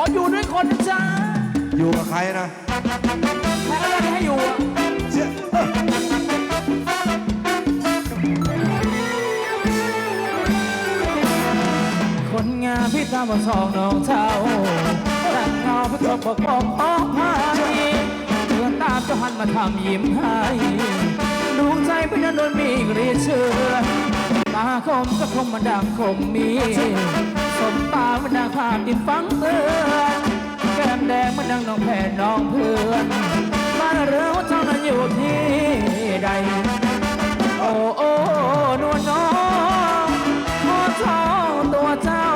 ขออยู่ด้วยคนนะจ๊ะอยู่กับใครนะใครก็ได้ที่ให้อยู่อะเจ๊เออคนงานพี่ตามมาสองน้องเท่าแต่งเงาเพื่อปกป้องป้องภัยเพื่อนตามจะหันมาทำยิ้มให้ดวงใจเป็นนันโดนมีเรียกเชื่อตาคมก็คงมันดังคงมี สมตามันดังภาพดินฟัง น้องแผ่นน้องเพื่อนบ้านเรือเจ้านั้นอยู่ที่ใด โอ้โอ้นวลน้องขอทองตัวเจ้า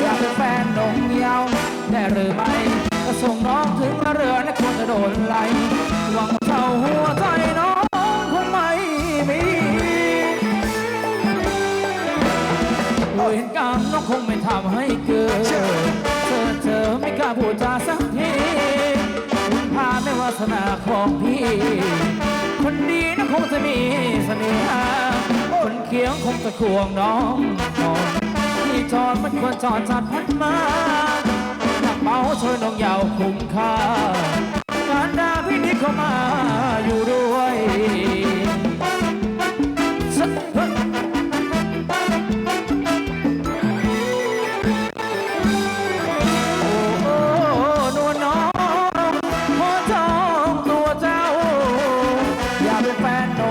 จะเป็นแฟนนงเยาวได้หรือไม่ก็ส่งน้องถึงเรือและควรจะโดนไล่หวังเท่าหัวใจน้องคงไม่มีเวรกรรมน้องคงไม่ทำให้เกิด วาสนาของพี่ คนดีนะคงจะมีเสน่หาคนเคียงคงจะควงน้องนอนที่จอดมันควรจอดจัดพันมาหนักเบาช่วยน้องยาวคุ้มค่า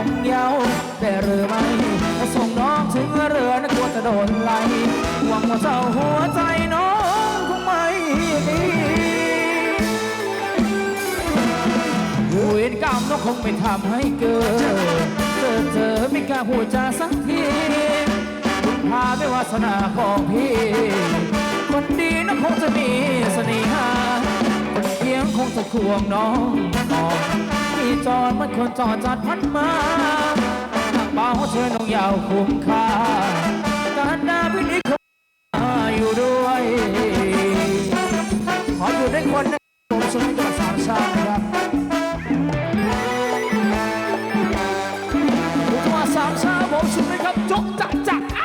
มเยาวแต่หรือไม่ส่งน้องถึงเรือนกลัวจะโดนไล่หวังว่าเจ้าหัวใจน้องคงไม่มีเวรกรรมน้องคงไม่ทำให้เกิดเจอเธอไม่กล้าพูดจาสักทีคุณพาไม่วาสนาของพี่ คนดีน้องคงจะมีเสน่หาคนเคียงคงจะควงน้องก่อนที่ จอดมันคนจอดจัดพันมานักเบาเชิญน้องยาวคุ้มค่า